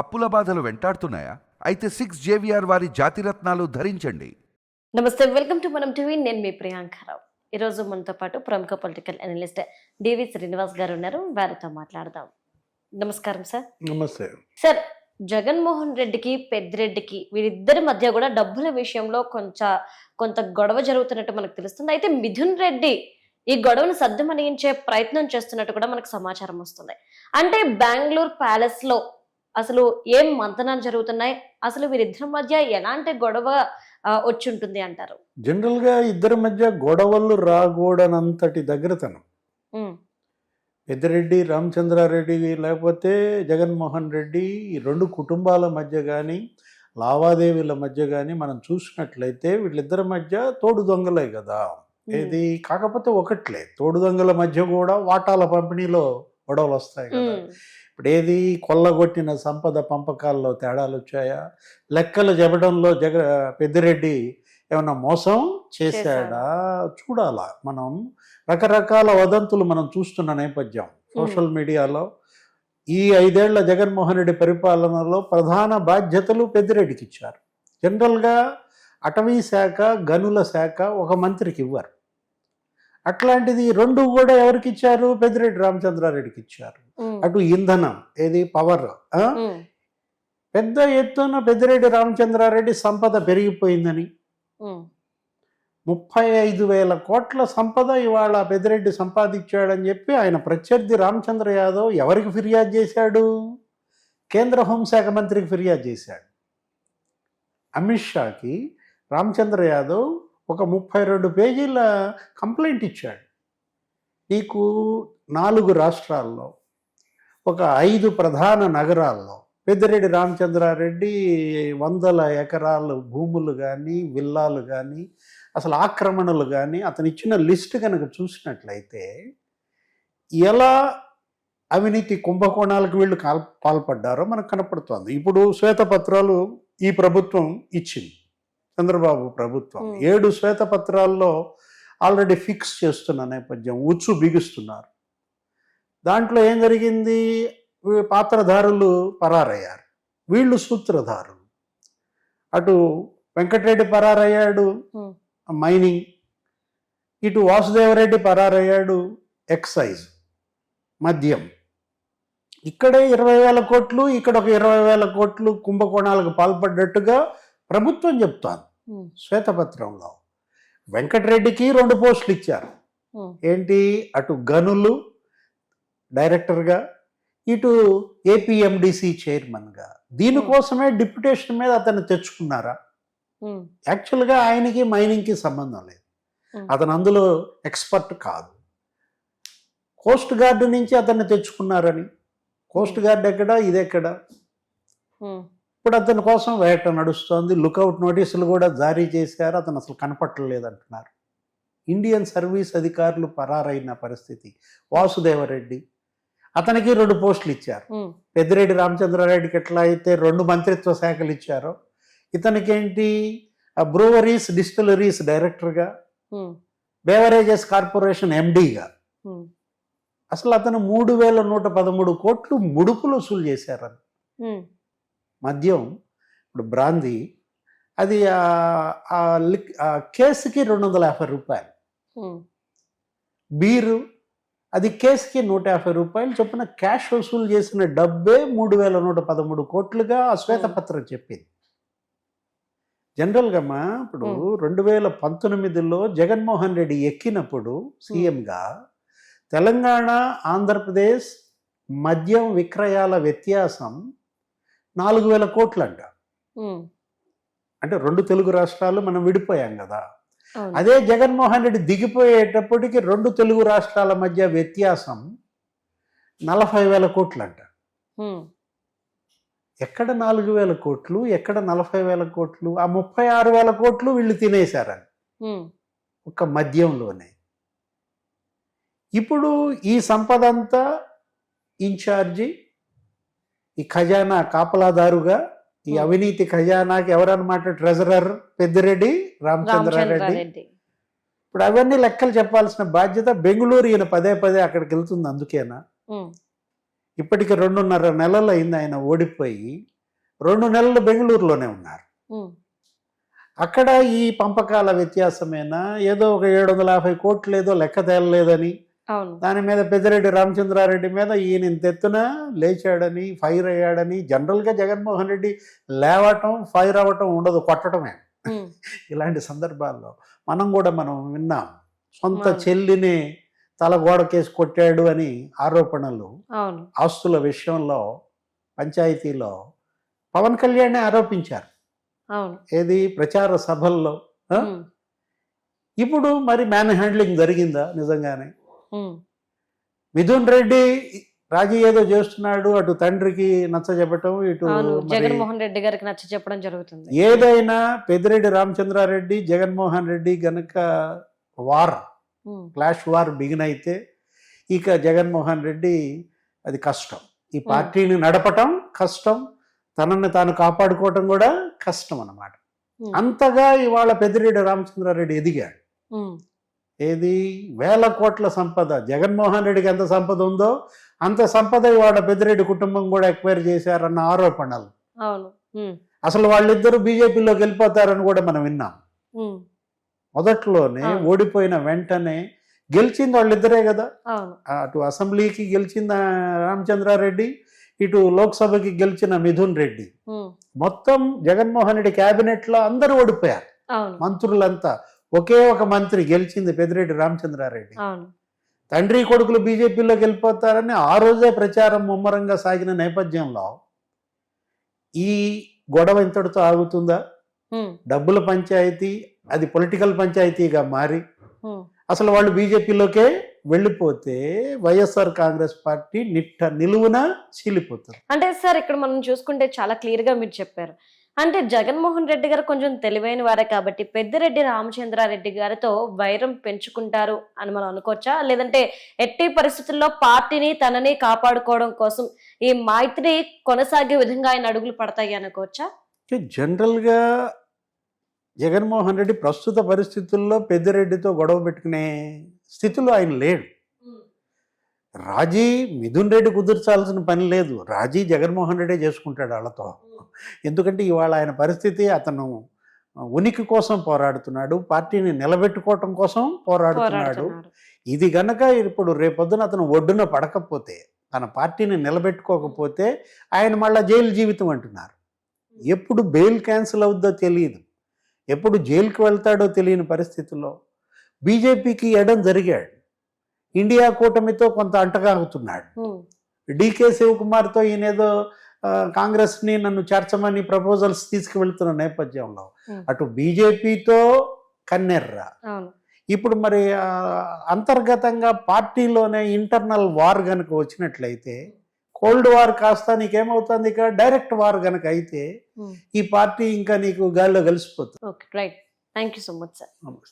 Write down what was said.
అప్పుల బాధలు వెంటాడుతున్నాయా? అయితే సిక్స్ జేవిఆర్ వారి జాతిరత్నాలు ధరించండి. నమస్తే వెల్కమ్ టు మనం టీవీ. నేను మీ ప్రియాంకారావు ఈరోజు మనతో పాటు ప్రముఖ పొలిటికల్ అనలిస్ట్ డివి శ్రీనివాస్ గారు ఉన్నారు. వారితో మాట్లాడదాం. నమస్కారం సార్. నమస్తే. సార్ జగన్మోహన్ రెడ్డికి పెద్దిరెడ్డికి వీరిద్దరి మధ్య కూడా డబ్బుల విషయంలో కొంచెం కొంత గొడవ జరుగుతున్నట్టు మనకు తెలుస్తుంది. అయితే మిథున్ రెడ్డి ఈ గొడవను సర్దుమణిగించే ప్రయత్నం చేస్తున్నట్టు కూడా మనకు సమాచారం వస్తుంది. అంటే బెంగళూరు ప్యాలెస్లో అసలు ఏం మంతనాలు జరుగుతున్నాయి? అసలు వీరిద్దరి మధ్య ఎలాంటి గొడవ వచ్చి ఉంటుంది అంటారు? జనరల్గా ఇద్దరి మధ్య గొడవలు రాకూడనంతటి దగ్గరతనం. పెద్దిరెడ్డి రామచంద్రారెడ్డి లేకపోతే జగన్మోహన్ రెడ్డి ఈ రెండు కుటుంబాల మధ్య కానీ లావాదేవీల మధ్య కానీ మనం చూసినట్లయితే వీళ్ళిద్దరి మధ్య తోడు దొంగలే కదా. ఇది కాకపోతే ఒకట్లే. తోడు దొంగల మధ్య కూడా వాటాల పంపిణీలో గొడవలు వస్తాయి కదా. ఇప్పుడు ఏది కొల్లగొట్టిన సంపద పంపకాల్లో తేడాలు వచ్చాయా? లెక్కలు చెప్పడంలో జగ పెద్దిరెడ్డి ఏమన్నా మోసం చేశాడా? చూడాలా మనం. రకరకాల వదంతులు మనం చూస్తున్న నేపథ్యం సోషల్ మీడియాలో. ఈ ఐదేళ్ళ జగన్మోహన్ రెడ్డి పరిపాలనలో ప్రధాన బాధ్యతలు పెద్దిరెడ్డికి ఇచ్చారు. జనరల్గా అటవీ శాఖ గనుల శాఖ ఒక మంత్రికి ఇవ్వరు. అట్లాంటిది రెండు కూడా ఎవరికి ఇచ్చారు? పెద్దిరెడ్డి రామచంద్రారెడ్డికి ఇచ్చారు. అటు ఇంధనం ఏది? పవర్. పెద్ద ఎత్తున పెద్దిరెడ్డి రామచంద్రారెడ్డి సంపద పెరిగిపోయిందని. ముప్పై ఐదు వేల కోట్ల సంపద ఇవాళ పెద్దిరెడ్డి సంపాదించాడని చెప్పి ఆయన ప్రత్యర్థి రామచంద్ర యాదవ్ ఎవరికి ఫిర్యాదు చేశాడు? కేంద్ర హోంశాఖ మంత్రికి ఫిర్యాదు చేశాడు. అమిత్ షాకి రామచంద్ర యాదవ్ ఒక ముప్పై రెండు పేజీల కంప్లైంట్ ఇచ్చాడు. నీకు నాలుగు రాష్ట్రాల్లో ఒక ఐదు ప్రధాన నగరాల్లో పెద్దిరెడ్డి రామచంద్రారెడ్డి వందల ఎకరాలు భూములు కానీ విల్లాలు కానీ అసలు ఆక్రమణలు కానీ అతను ఇచ్చిన లిస్ట్ కనుక చూసినట్లయితే ఎలా అవినీతి కుంభకోణాలకు వీళ్ళు కాల్ పాల్పడ్డారో మనకు కనపడుతోంది. ఇప్పుడు శ్వేతపత్రాలు ఈ ప్రభుత్వం ఇచ్చింది. చంద్రబాబు ప్రభుత్వం. ఏడు శ్వేతపత్రాల్లో ఆల్రెడీ ఫిక్స్ చేస్తున్న నేపథ్యం ఉచ్చు బిగుస్తున్నారు. దాంట్లో ఏం జరిగింది? పాత్రధారులు పరారయ్యారు. వీళ్ళు సూత్రధారులు. అటు వెంకటరెడ్డి పరారయ్యాడు మైనింగ్. ఇటు వాసుదేవరెడ్డి పరారయ్యాడు ఎక్సైజ్. మద్యం. ఇక్కడే ఇరవై వేల కోట్లు ఇక్కడ ఒక ఇరవై వేల కోట్లు కుంభకోణాలకు పాల్పడ్డట్టుగా ప్రభుత్వం చెప్తాను శ్వేతపత్రంలో. వెంకటరెడ్డికి రెండు పోస్టులు ఇచ్చారు. ఏంటి? అటు గనులు డైరెక్టర్గా ఇటు ఏపీఎండిసి చైర్మన్గా. దీనికోసమే డిప్యుటేషన్ మీద అతన్ని తెచ్చుకున్నారా? యాక్చువల్గా ఆయనకి మైనింగ్కి సంబంధం లేదు. అతను అందులో ఎక్స్పర్ట్ కాదు. కోస్ట్ గార్డు నుంచి అతన్ని తెచ్చుకున్నారని. కోస్ట్ గార్డ్ ఎక్కడ? ఇది ఎక్కడ ఉమ్, ఇప్పుడు అతని కోసం వేట నడుస్తోంది. లుకౌట్ నోటీసులు కూడా జారీ చేశారు. అతను అసలు కనపట్టలేదు అంటున్నారు ఇండియన్ సర్వీస్ అధికారులు పరారైన పరిస్థితి. వాసుదేవరెడ్డి అతనికి రెండు పోస్టులు ఇచ్చారు. పెద్దిరెడ్డి రామచంద్రారెడ్డికి ఎట్లా అయితే రెండు మంత్రిత్వ శాఖలు ఇచ్చారో ఇతనికేంటి? బ్రూవరీస్ డిస్టిలరీస్ డైరెక్టర్గా బేవరేజెస్ కార్పొరేషన్ ఎండీగా. అసలు అతను మూడు వేల నూట పదమూడు కోట్లు ముడుపులు వసూలు చేశారని. మద్యం ఇప్పుడు బ్రాందీ అది కేసుకి రెండు వందల యాభై రూపాయలు. బీరు అది కేసుకి నూట యాభై రూపాయలు చొప్పున క్యాష్ వసూలు చేసిన డబ్బే మూడు వేల నూట పదమూడు కోట్లుగా ఆ శ్వేతపత్రం చెప్పింది. జనరల్గా మా ఇప్పుడు. రెండు వేల పంతొమ్మిదిలో జగన్మోహన్ రెడ్డి ఎక్కినప్పుడు సీఎంగా తెలంగాణ ఆంధ్రప్రదేశ్ మద్యం విక్రయాల వ్యత్యాసం నాలుగు వేల కోట్లంట. ఉమ్, అంటే రెండు తెలుగు రాష్ట్రాలు మనం విడిపోయాం కదా. అదే జగన్మోహన్ రెడ్డి దిగిపోయేటప్పటికి రెండు తెలుగు రాష్ట్రాల మధ్య వ్యత్యాసం నలభై వేల కోట్లంట. ఉమ్, ఎక్కడ నాలుగు వేల కోట్లు ఎక్కడ నలభై వేల కోట్లు ఆ ముప్పై ఆరు వేల కోట్లు వీళ్ళు తినేశారని. ఒక మద్యంలోనే. ఇప్పుడు ఈ సంపద అంతా ఇన్ఛార్జి ఈ ఖజానా కాపలాదారుగా ఈ Hmm. అవినీతి ఖజానాకి ఎవరన్నమాట ట్రెజరర్? పెద్దిరెడ్డి రామచంద్రారెడ్డి. ఇప్పుడు అవన్నీ లెక్కలు చెప్పాల్సిన బాధ్యత బెంగళూరు ఈయన పదే పదే అక్కడికి వెళ్తుంది అందుకేనా. ఉమ్, ఇప్పటికి రెండున్నర నెలలు అయింది ఆయన ఓడిపోయి రెండు నెలలు బెంగళూరులోనే ఉన్నారు. ఉమ్, అక్కడ ఈ పంపకాల వ్యత్యాసమేనా? ఏదో ఒక ఏడు వందల యాభై కోట్లు ఏదో లెక్క తేలలేదని దాని మీద పెద్దిరెడ్డి రామచంద్రారెడ్డి మీద ఈయన ఇంత ఎత్తున లేచాడని ఫైర్ అయ్యాడని జనరల్గా జగన్మోహన్ రెడ్డి లేవటం ఫైర్ అవ్వటం ఉండదు కొట్టడమే ఇలాంటి సందర్భాల్లో మనం కూడా మనం విన్నాం. సొంత. చెల్లిని తల గోడకేసి కొట్టాడు అని ఆరోపణలు ఆస్తుల విషయంలో పంచాయతీలో పవన్ కళ్యాణ్ ఆరోపించారు. ఏది? ప్రచార సభల్లో ఇప్పుడు మరి మ్యాన్ హ్యాండ్లింగ్ జరిగిందా నిజంగానే? మిథున్ రెడ్డి రాజీ ఏదో చేస్తున్నాడు అటు తండ్రికి నచ్చ చెప్పటం ఇటు జగన్మోహన్ రెడ్డి గారికి నచ్చ చెప్పడం జరుగుతుంది. ఏదైనా పెద్దిరెడ్డి రామచంద్రారెడ్డి జగన్మోహన్ రెడ్డి గనక వార్ క్లాష్ వార్ బిగిన్ అయితే ఇక జగన్మోహన్ రెడ్డి అది కష్టం. ఈ పార్టీని నడపటం కష్టం తనని తాను కాపాడుకోవటం కూడా కష్టం అన్నమాట. అంతగా ఇవాళ పెద్దిరెడ్డి రామచంద్రారెడ్డి ఎదిగాడు. ఏది? వేల కోట్ల సంపద. జగన్మోహన్ రెడ్డికి ఎంత సంపద ఉందో అంత సంపద ఇవాళ పెద్దిరెడ్డి కుటుంబం కూడా ఎక్వైర్ చేశారన్న ఆరోపణలు. అసలు వాళ్ళిద్దరూ బీజేపీలోకి వెళ్ళిపోతారని కూడా మనం విన్నాం. మొదట్లోనే. ఓడిపోయిన వెంటనే గెలిచింది వాళ్ళిద్దరే కదా? అటు అసెంబ్లీకి గెలిచిన రామచంద్రారెడ్డి? ఇటు లోక్సభకి గెలిచిన మిథున్ రెడ్డి. మొత్తం జగన్మోహన్ రెడ్డి క్యాబినెట్లో అందరూ ఓడిపోయారు. మంత్రులంతా. ఒకే ఒక మంత్రి గెలిచింది పెద్దిరెడ్డి రామచంద్రారెడ్డి. తండ్రి కొడుకులు బీజేపీలోకి వెళ్ళిపోతారని ఆ రోజే ప్రచారం ముమ్మరంగా సాగిన నేపథ్యంలో ఈ గొడవ ఇంతటితో ఆగుతుందా? డబ్బుల పంచాయతీ అది పొలిటికల్ పంచాయతీగా మారి అసలు వాళ్ళు బీజేపీలోకే వెళ్ళిపోతే వైఎస్ఆర్ కాంగ్రెస్ పార్టీ నిట్ట నిలువున చీలిపోతుంది అంటే సార్ ఇక్కడ మనం చూసుకుంటే చాలా క్లియర్గా మీరు చెప్పారు. అంటే జగన్మోహన్ రెడ్డి గారు కొంచెం తెలివైన వారే కాబట్టి పెద్దిరెడ్డి రామచంద్రారెడ్డి గారితో వైరం పెంచుకుంటారు అని మనం అనుకోవచ్చా? లేదంటే ఎట్టి పరిస్థితుల్లో పార్టీని తనని కాపాడుకోవడం కోసం ఈ మైత్రి కొనసాగే విధంగా ఆయన అడుగులు పడతాయి అనుకోవచ్చా? జనరల్గా జగన్మోహన్ రెడ్డి ప్రస్తుత పరిస్థితుల్లో పెద్దిరెడ్డితో గొడవ పెట్టుకునే స్థితిలో ఆయన లేడు. రాజీ మిథున్ రెడ్డి కుదిర్చాల్సిన పని లేదు. రాజీ జగన్మోహన్ రెడ్డే చేసుకుంటాడు వాళ్ళతో. ఎందుకంటే ఇవాళ ఆయన పరిస్థితి అతను ఉనికి కోసం పోరాడుతున్నాడు పార్టీని నిలబెట్టుకోవటం కోసం పోరాడుతున్నాడు. ఇది గనక ఇప్పుడు రేపొద్దున అతను ఒడ్డున పడకపోతే తన పార్టీని నిలబెట్టుకోకపోతే ఆయన మళ్ళా జైలు జీవితం అంటున్నారు. ఎప్పుడు బెయిల్ క్యాన్సిల్ అవుద్దో తెలియదు. ఎప్పుడు జైలుకి వెళ్తాడో తెలియని పరిస్థితుల్లో బీజేపీకి ఎడం జరిగాడు. ఇండియా కూటమితో కొంత అంటగాగుతున్నాడు డికే శివకుమార్తో ఈయనేదో కాంగ్రెస్ని నన్ను చేర్చమని ప్రపోజల్స్ తీసుకువెళ్తున్న నేపథ్యంలో. అటు బీజేపీతో కన్నెర్ర. ఇప్పుడు మరి అంతర్గతంగా పార్టీలోనే ఇంటర్నల్ వార్ గనుక వచ్చినట్లయితే కోల్డ్ వార్ కాస్త నీకేమవుతుంది ఇక డైరెక్ట్ వార్ గనక అయితే ఈ పార్టీ ఇంకా నీకు గాల్లో కలిసిపోతుంది. Okay right. Thank you so much sir. నమస్తే.